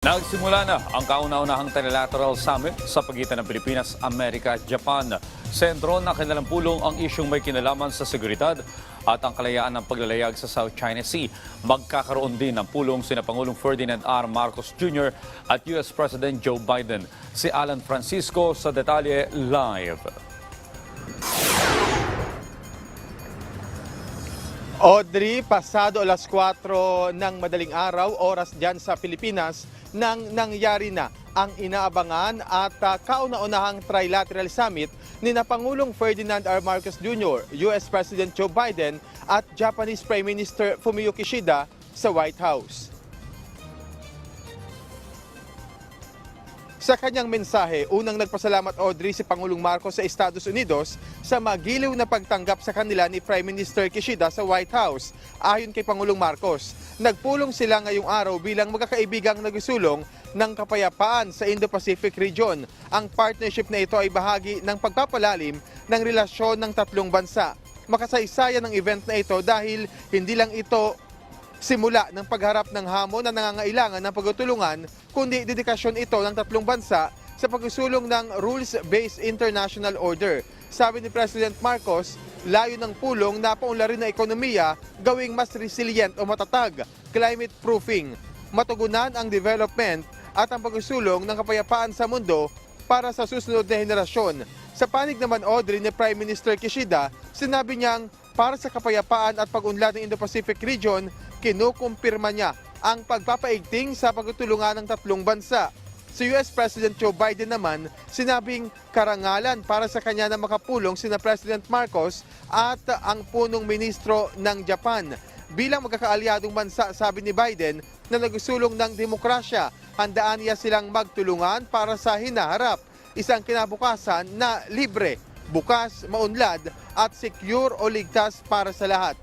Nagsimula na ang kauna-unahang trilateral summit sa pagitan ng Pilipinas, Amerika at Japan. Sentro ng kanilang pulong ang isyong may kinalaman sa seguridad at ang kalayaan ng paglalayag sa South China Sea. Magkakaroon din ng pulong sina Pangulong Ferdinand R. Marcos Jr. at US President Joe Biden. Si Alan Francisco sa detalye live. Audrey, pasado alas 4 ng madaling araw, oras dyan sa Pilipinas, nang nangyari na ang inaabangan at uh, kauna-unahang trilateral summit ni na Pangulong Ferdinand R. Marcos Jr., US President Joe Biden at Japanese Prime Minister Fumio Kishida sa White House. Sa kanyang mensahe, unang nagpasalamat Audrey si Pangulong Marcos sa Estados Unidos sa magiliw na pagtanggap sa kanila ni Prime Minister Kishida sa White House. Ayon kay Pangulong Marcos, nagpulong sila ngayong araw bilang magkakaibigang nagsulong ng kapayapaan sa Indo-Pacific region. Ang partnership na ito ay bahagi ng pagpapalalim ng relasyon ng tatlong bansa. Makasaysayan ng event na ito dahil hindi lang ito simula ng pagharap ng hamon na nangangailangan ng pagtutulungan, kundi dedikasyon ito ng tatlong bansa sa pagsusulong ng rules-based international order. Sabi ni President Marcos, layo ng pulong na paunlarin ng ekonomiya gawing mas resilient o matatag, climate proofing, matugunan ang development at ang pagsusulong ng kapayapaan sa mundo para sa susunod na henerasyon. Sa panig naman Audrey ni Prime Minister Kishida, sinabi niyang para sa kapayapaan at pag-unlad ng Indo-Pacific region, kinukumpirma niya ang pagpapaigting sa pagtutulungan ng tatlong bansa. Si US President Joe Biden naman, sinabing karangalan para sa kanya na makapulong sina President Marcos at ang punong ministro ng Japan. Bilang magkakaalyadong bansa, sabi ni Biden, na nagsulong ng demokrasya, handaan niya silang magtulungan para sa hinaharap. Isang kinabukasan na libre, bukas, maunlad at secure o ligtas para sa lahat.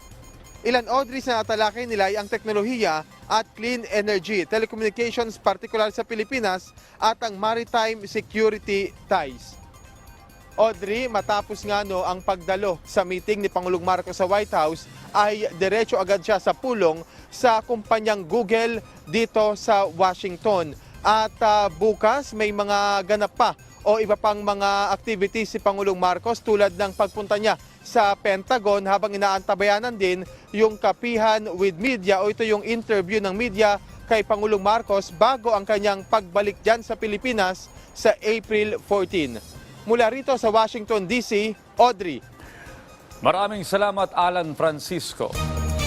Ilan Audrey sa natalakay nila ay ang teknolohiya at clean energy, telecommunications partikular sa Pilipinas at ang maritime security ties. Audrey, matapos nga no ang pagdalo sa meeting ni Pangulong Marcos sa White House ay diretso agad siya sa pulong sa kumpanyang Google dito sa Washington. At ah, bukas may mga ganap pa o iba pang mga activities si Pangulong Marcos tulad ng pagpunta niya sa Pentagon habang inaantabayanan din yung kapihan with media o ito yung interview ng media kay Pangulong Marcos bago ang kanyang pagbalik dyan sa Pilipinas sa April 14. Mula rito sa Washington DC, Audrey. Maraming salamat Alan Francisco.